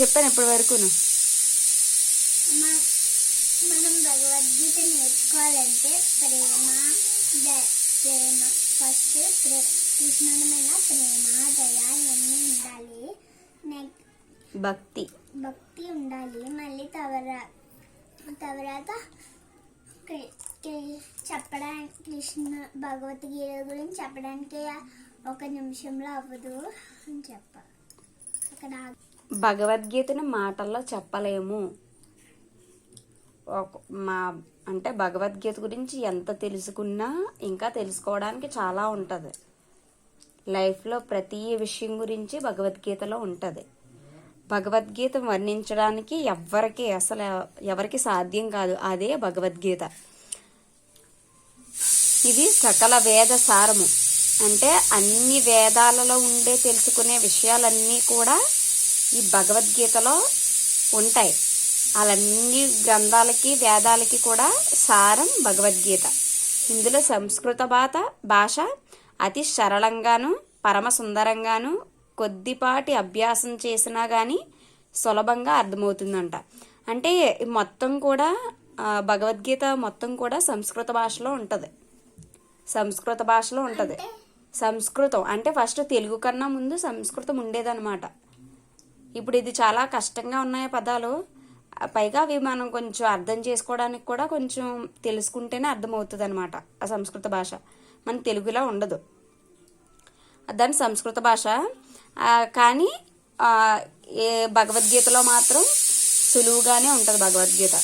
చెప్పాను ఇప్పటి వరకును. మనం భగవద్గీత నేర్చుకోవాలంటే ప్రేమ ప్రేమ. ఫస్ట్ ప్రే కృష్ణుడి మీద ప్రేమ దయ ఇవన్నీ ఉండాలి. నెక్స్ట్ భక్తి. భక్తి ఉండాలి. మళ్ళీ తవర తర్వాత చెప్పడానికి కృష్ణ భగవద్గీత గురించి చెప్పడానికి ఒక నిమిషంలో అవ్వదు అని చెప్ప. అక్కడ. భగవద్గీతను మాటల్లో చెప్పలేము. మా అంటే భగవద్గీత గురించి ఎంత తెలుసుకున్నా ఇంకా తెలుసుకోవడానికి చాలా ఉంటుంది. లైఫ్లో ప్రతి విషయం గురించి భగవద్గీతలో ఉంటుంది. భగవద్గీత వర్ణించడానికి ఎవ్వరికి అసలు ఎవరికి సాధ్యం కాదు. అదే భగవద్గీత. ఇది సకల వేద సారము. అంటే అన్ని వేదాలలో ఉండే తెలుసుకునే విషయాలన్నీ కూడా ఈ భగవద్గీతలో ఉంటాయి. అలాన్ని గ్రంథాలకి వేదాలకి కూడా సారం భగవద్గీత. ఇందులో సంస్కృత భాత భాష అతి సరళంగాను పరమ సుందరంగాను కొద్దిపాటి అభ్యాసం చేసినా కానీ సులభంగా అర్థమవుతుందంట. అంటే మొత్తం కూడా భగవద్గీత మొత్తం కూడా సంస్కృత భాషలో ఉంటుంది. సంస్కృత భాషలో ఉంటుంది. సంస్కృతం. అంటే ఫస్ట్ తెలుగు కన్నా ముందు సంస్కృతం ఉండేదన్నమాట. ఇప్పుడు ఇది చాలా కష్టంగా ఉన్నాయి పదాలు. పైగా అవి మనం కొంచెం అర్థం చేసుకోవడానికి కూడా కొంచెం తెలుసుకుంటేనే అర్థమవుతుంది అనమాట ఆ సంస్కృత భాష. మన తెలుగులా ఉండదు. దాని సంస్కృత భాష కానీ ఏ భగవద్గీతలో మాత్రం సులువుగానే ఉంటుంది భగవద్గీత.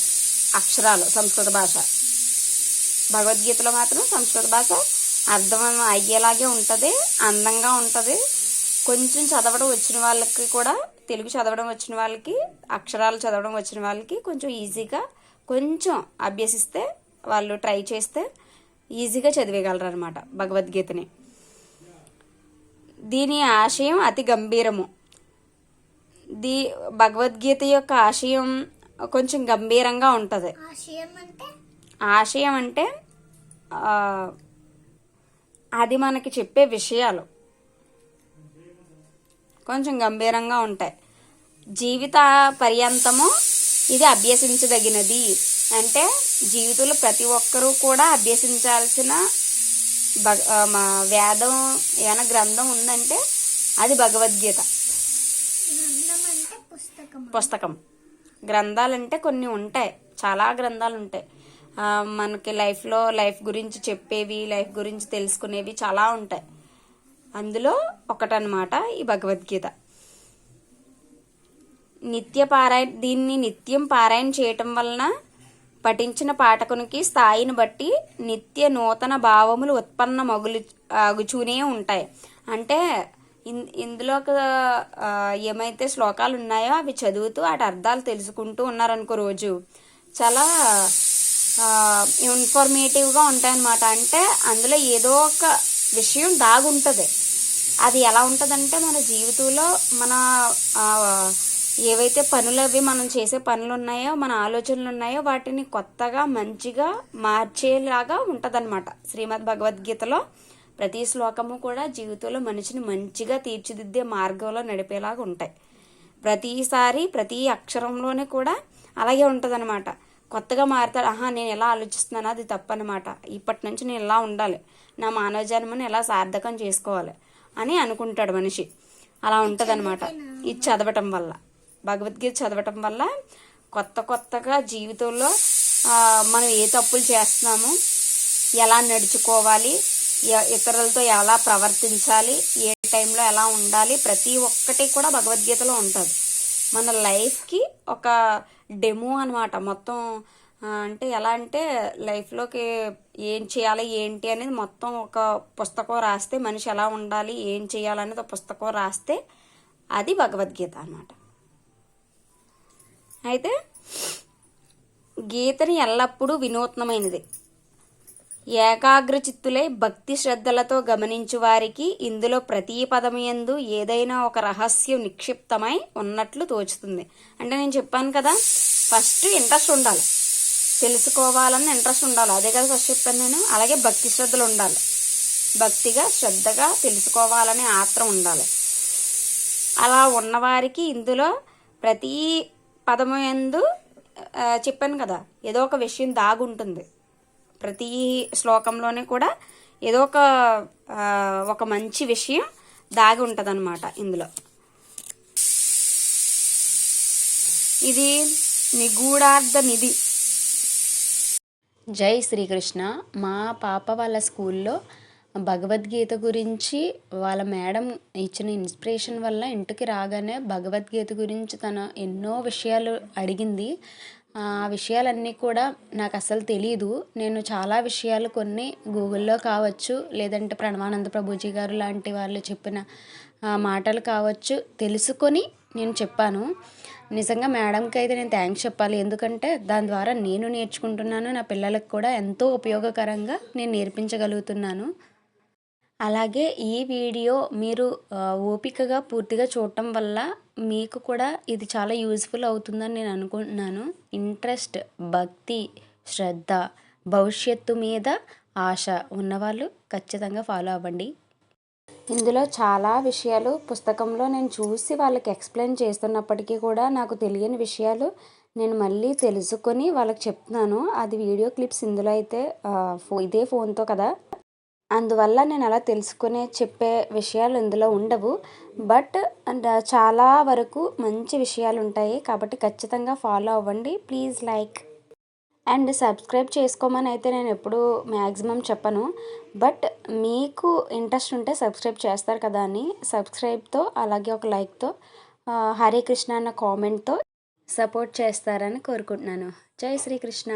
అక్షరాలు సంస్కృత భాష. భగవద్గీతలో మాత్రం సంస్కృత భాష అర్థం అయ్యేలాగే ఉంటుంది అందంగా ఉంటుంది. కొంచెం చదవడం వచ్చిన వాళ్ళకి కూడా తెలుగు చదవడం వచ్చిన వాళ్ళకి అక్షరాలు చదవడం వచ్చిన వాళ్ళకి కొంచెం ఈజీగా కొంచెం అభ్యసిస్తే వాళ్ళు ట్రై చేస్తే ఈజీగా చదివేయగలరు అనమాట భగవద్గీతని. దీని ఆశయం అతి గంభీరము. దీ భగవద్గీత యొక్క ఆశయం కొంచెం గంభీరంగా ఉంటుంది. ఆశయం అంటే? అది మనకి చెప్పే విషయాలు. కొంచెం గంభీరంగా ఉంటాయి. జీవిత పర్యంతము ఇది అభ్యసించదగినది. అంటే జీవితంలో ప్రతి ఒక్కరూ కూడా అభ్యసించాల్సిన భగ మా వేదం ఏమైనా గ్రంథం ఉందంటే అది భగవద్గీత. అంటే పుస్తకం. పుస్తకం. గ్రంథాలంటే కొన్ని ఉంటాయి. చాలా గ్రంథాలు ఉంటాయి. మనకి లైఫ్లో లైఫ్ గురించి చెప్పేవి లైఫ్ గురించి తెలుసుకునేవి చాలా ఉంటాయి. అందులో ఒకటనమాట ఈ భగవద్గీత. నిత్య పారాయణ దీన్ని నిత్యం పారాయణ చేయటం వలన పఠించిన పాఠకునికి స్థాయిని బట్టి నిత్య నూతన భావములు ఉత్పన్న మగులు అగుచూనే ఉంటాయి. అంటే ఇన్ ఇందులో ఒక, ఏమైతే శ్లోకాలు ఉన్నాయో అవి చదువుతూ వాటి అర్థాలు తెలుసుకుంటూ ఉన్నారనుకో రోజు. చాలా ఇన్ఫర్మేటివ్గా ఉంటాయన్నమాట. అంటే అందులో ఏదో ఒక విషయం దాగుంటుంది. అది ఎలా ఉంటుందంటే మన జీవితంలో మన ఏవైతే పనులు అవి మనం చేసే పనులు ఉన్నాయో మన ఆలోచనలు ఉన్నాయో వాటిని కొత్తగా మంచిగా మార్చేలాగా ఉంటుందన్నమాట. శ్రీమద్ భగవద్గీతలో ప్రతి శ్లోకము కూడా జీవితంలో మనిషిని మంచిగా తీర్చిదిద్దే మార్గంలో నడిపేలాగా ఉంటాయి. ప్రతిసారి ప్రతి అక్షరంలోనే కూడా అలాగే ఉంటుందన్నమాట. కొత్తగా మారుతాడు ఆహా నేను ఎలా ఆలోచిస్తున్నాను అది తప్పనమాట ఇప్పటి నుంచి నేను ఇలా ఉండాలి. నా మానవ జన్మను ఎలా సార్థకం చేసుకోవాలి? అని అనుకుంటాడు మనిషి. అలా ఉంటుందన్నమాట. ఇది చదవటం వల్ల. భగవద్గీత చదవటం వల్ల కొత్త కొత్తగా జీవితంలో మనం ఏ తప్పులు చేస్తున్నామో ఎలా నడుచుకోవాలి ఇతరులతో ఎలా ప్రవర్తించాలి ఏ టైంలో ఎలా ఉండాలి ప్రతి ఒక్కటి కూడా భగవద్గీతలో ఉంటుంది. మన లైఫ్కి ఒక డెమో అనమాట మొత్తం అంటే ఎలా అంటే లైఫ్లోకి ఏం చేయాలి ఏంటి అనేది మొత్తం ఒక పుస్తకం రాస్తే మనిషి ఎలా ఉండాలి ఏం చేయాలనేది ఒక పుస్తకం రాస్తే అది భగవద్గీత అనమాట అయితే గీతని ఎల్లప్పుడూ వినూత్నమైనది. ఏకాగ్ర చిత్తులై భక్తి శ్రద్ధలతో గమనించు వారికి ఇందులో ప్రతి పదమయందు ఏదైనా ఒక రహస్యం నిక్షిప్తమై ఉన్నట్లు తోచుతుంది. అంటే నేను చెప్పాను కదా ఫస్ట్ ఇంట్రెస్ట్ ఉండాలి. తెలుసుకోవాలని ఇంట్రెస్ట్ ఉండాలి. అదే కదా ఫస్ట్ చెప్పాను నేను. అలాగే భక్తి శ్రద్ధలు ఉండాలి. భక్తిగా శ్రద్ధగా తెలుసుకోవాలనే ఆత్రం ఉండాలి. అలా ఉన్నవారికి ఇందులో ప్రతి పదము ఎందు చెప్పాను కదా ఏదో ఒక విషయం దాగుంటుంది. ప్రతి శ్లోకంలోనే కూడా ఏదో ఒక ఒక మంచి విషయం దాగి ఉంటుంది ఇందులో. ఇది నిగూఢార్థ నిధి. జై శ్రీకృష్ణ. మా పాప వాళ్ళ స్కూల్లో భగవద్గీత గురించి వాళ్ళ మేడం ఇచ్చిన ఇన్స్పిరేషన్ వల్ల ఇంటికి రాగానే భగవద్గీత గురించి తన ఎన్నో విషయాలు అడిగింది. ఆ విషయాలన్నీ కూడా నాకు అసలు తెలియదు నేను చాలా విషయాలు కొన్ని గూగుల్లో కావచ్చు లేదంటే ప్రణవానంద ప్రభుజీ గారు లాంటి వాళ్ళు చెప్పిన మాటలు కావచ్చు తెలుసుకొని నేను చెప్పాను. నిజంగా మేడంకి అయితే నేను థ్యాంక్స్ చెప్పాలి. ఎందుకంటే దాని ద్వారా నేను నేర్చుకుంటున్నాను. నా పిల్లలకు కూడా ఎంతో ఉపయోగకరంగా నేను నేర్పించగలుగుతున్నాను. అలాగే ఈ వీడియో మీరు ఓపికగా పూర్తిగా చూడటం వల్ల మీకు కూడా ఇది చాలా యూజ్ఫుల్ అవుతుందని నేను అనుకుంటున్నాను. ఇంట్రెస్ట్ భక్తి శ్రద్ధ భవిష్యత్తు మీద ఆశ ఉన్నవాళ్ళు ఖచ్చితంగా ఫాలో అవ్వండి. ఇందులో చాలా విషయాలు పుస్తకంలో నేను చూసి వాళ్ళకి ఎక్స్ప్లెయిన్ చేస్తున్నప్పటికీ కూడా నాకు తెలియని విషయాలు నేను మళ్ళీ తెలుసుకొని వాళ్ళకి చెప్తున్నాను. అది వీడియో క్లిప్స్ ఇందులో అయితే ఫో- ఇదే ఫోన్తో కదా. అందువల్ల నేను అలా తెలుసుకునే చెప్పే విషయాలు ఇందులో ఉండవు. బట్ అండ్ చాలా వరకు మంచి విషయాలు ఉంటాయి. కాబట్టి ఖచ్చితంగా ఫాలో అవ్వండి. Please like. అండ్ సబ్స్క్రైబ్ చేసుకోమని అయితే నేను ఎప్పుడూ మ్యాక్సిమం చెప్పను. బట్ మీకు ఇంట్రెస్ట్ ఉంటే సబ్స్క్రైబ్ చేస్తారు కదా అని సబ్స్క్రైబ్తో అలాగే ఒక లైక్తో హరే కృష్ణ అన్న కామెంట్తో సపోర్ట్ చేస్తారని కోరుకుంటున్నాను. జై శ్రీకృష్ణ